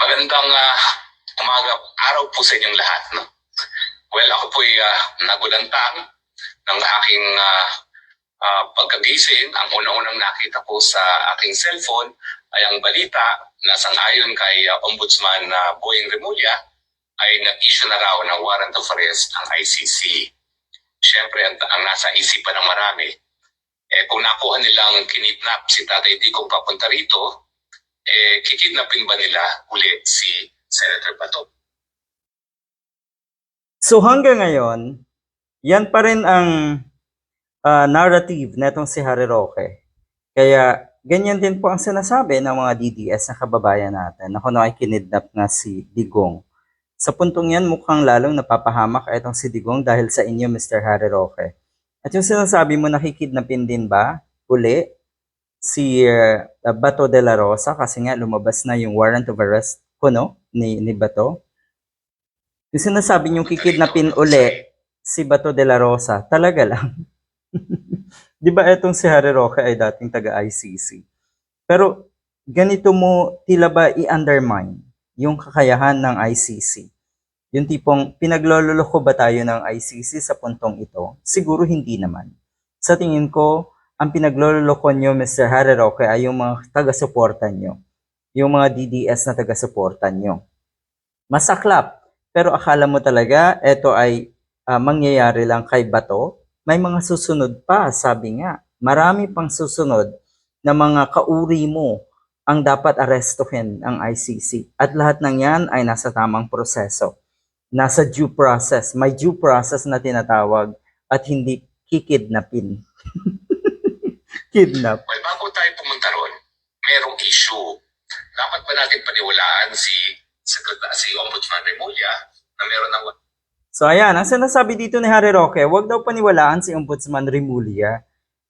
Magandang ah, umaga, araw po sa inyong lahat. No? Well, ako po ay ah, nagulantang ng aking ah, ah, pagkagising. Ang unang-unang nakita ko sa aking cellphone ay ang balita na sangayon kay ah, Ombudsman na Boying Remulla ay nag-issue na raw ng warrant of arrest ang ICC. Siyempre, ang, ang nasa isipan ng marami, eh, kung nakuha nilang kinidnap si Tatay Digong papunta rito, eh, kikidnapin ba nila uli si Senator Bato? So hanggang ngayon, yan pa rin ang ah, narrative netong si Harry Roque. Kaya ganyan din po ang sinasabi ng mga DDS na kababayan natin na kung ano ay kinidnap nga si Digong. Sa puntong yan, mukhang lalong napapahamak itong si Digong dahil sa inyo, Mr. Harry Roque. At yung sinasabi mo, nakikidnapin din ba uli si uh, Bato de la Rosa kasi nga lumabas na yung warrant of arrest ko, no? Ni, ni Bato. Yung sinasabi niyong kikidnapin uli si Bato de la Rosa, talaga lang. Di ba etong si Harry Roque ay dating taga-ICC? Pero ganito mo tila ba i-undermine yung kakayahan ng ICC? Yung tipong pinaglololoko ba tayo ng ICC sa puntong ito? Siguro hindi naman. Sa tingin ko, ang pinaglololoko nyo, Mr. Harry Roque, ay yung mga taga-suporta nyo. Yung mga DDS na taga-suporta nyo. Masaklap. Pero akala mo talaga, ito ay ah, mangyayari lang kay Bato? May mga susunod pa, sabi nga. Marami pang susunod na mga kauri mo ang dapat arestuhin ang ICC. At lahat ng yan ay nasa tamang proseso. Nasa due process. May due process na tinatawag at hindi kikidnapin. Kidnap. Well, bago tayo pumunta ron, merong issue. Dapat ba natin paniwalaan si Secretary, si Ombudsman Remulla na meron ng So ayan, ang sinasabi dito ni Harry Roque, wag daw paniwalaan si Ombudsman Remulla.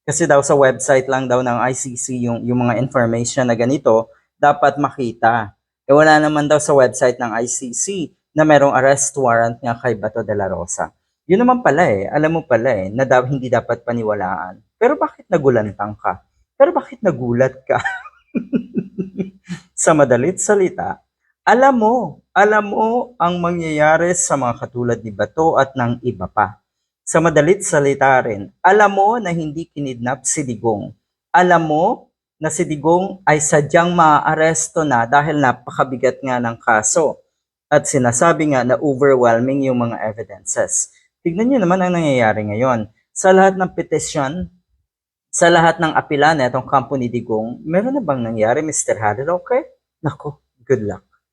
Kasi daw sa website lang daw ng ICC yung, yung mga information na ganito, dapat makita. E wala naman daw sa website ng ICC na merong arrest warrant nga kay Bato de la Rosa. Yun naman pala eh, alam mo pala eh, na daw hindi dapat paniwalaan. Pero bakit nagulantang ka? Pero bakit nagulat ka? sa madalit salita, alam mo, alam mo ang mangyayari sa mga katulad ni Bato at ng iba pa. Sa madalit salita rin, alam mo na hindi kinidnap si Digong. Alam mo na si Digong ay sadyang maaaresto na dahil napakabigat nga ng kaso. At sinasabi nga na overwhelming yung mga evidences. Tignan niyo naman ang nangyayari ngayon. Sa lahat ng petisyon, sa lahat ng apila na itong kampo ni Digong, meron na bang nangyari, Mr. Harry Roque? Nako, good luck.